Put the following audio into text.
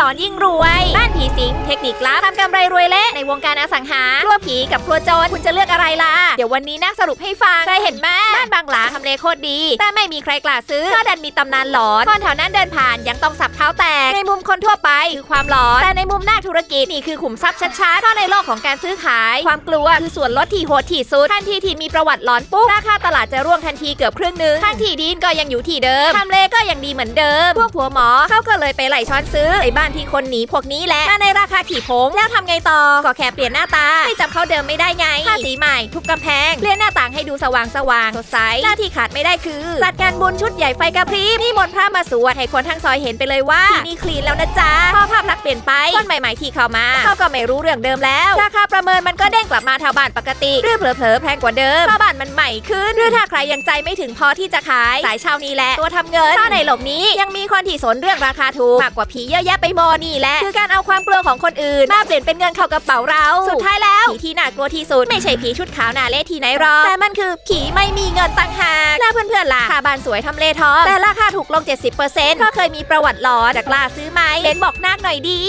หลอนยิ่งรวย บ้านผีสิง เทคนิคลับทำกำไรรวยเละในวงการอสังหาครัวผีกับครัวโจรคุณจะเลือกอะไรล่ะ เดี๋ยววันนี้นักสรุปให้ฟังเคยเห็นไหมบ้านบางหลังทำเลโคตรดี แต่ไม่มีใครกล้าซื้อเพราะดันมีตำนานหลอนคนแถวนั้นเดินผ่านยังต้องสับเท้าแตก ในมุมคนทั่วไปคือความหลอน แต่ในมุมนักธุรกิจนี่คือขุมทรัพย์ชัดๆเพราะในโลกของการซื้อขาย ความกลัวคือส่วนลดที่โหดที่สุดทันทีที่มีประวัติหลอนปุ๊บราคาตลาดจะร่วงทันทีเกือบครึ่งหนึงทั้งที่ดินก็ยังอยู่ที่เดิมทำเลก็ยังดีเหมือนเดิม พวกผัวหมอเขาก็เลยไปไหลช้อนซื้อไอ้บ้านที่คนหนีพวกนี้แหละมาในราคาขี่ผงแล้วทำไงต่อก็แค่เปลี่ยนหน้าตาให้จำเขาเดิมไม่ได้ไงทาสีใหม่ทุบกำแพงเปลี่ยนหน้าต่างให้ดูสว่างสว่างๆสดใสหน้าที่ขาดไม่ได้คือจัดการบุญชุดใหญ่ไฟกระพริบนี่มนต์พระมาสวดให้คนทั้งซอยเห็นไปเลยว่าที่นี่คลีนแล้วนะจ๊ะพอภาพลักษณ์เปลี่ยนไปคนใหม่ๆที่เข้ามาเขาก็ไม่รู้เรื่องเดิมแล้วราคาประเมินมันก็เด้งกลับมาเท่าบ้านปกติหรือเผลอๆแพงกว่าเดิมเพราะบ้านมันใหม่ขึ้นหรือถ้าใครยังใจไม่ถึงพอที่จะขายสายเช่านี้แหละตัวทำเงินถ้าในหลบนี้ยังมีคนที่สนเรื่องราคาถูกมากกว่าผีเยอะแยะไปหมดนี่แหละ คือการเอาความกลัวของคนอื่น มาเปลี่ยนเป็นเงินเข้ากระเป๋าเรา สุดท้ายแล้ว ผีที่น่ากลัวที่สุด ไม่ใช่ผีชุดขาวหนาเละที่ไหนหรอกแต่มันคือผีไม่มีเงินต่างหากแล้วเพื่อนๆล่ะค่าบ้านสวยทำเลทองแต่ราคาถูกลง 70%เพราะเคยมีประวัติหลอนจะกล้าซื้อไหมเห็นบอกนักหน่อยดี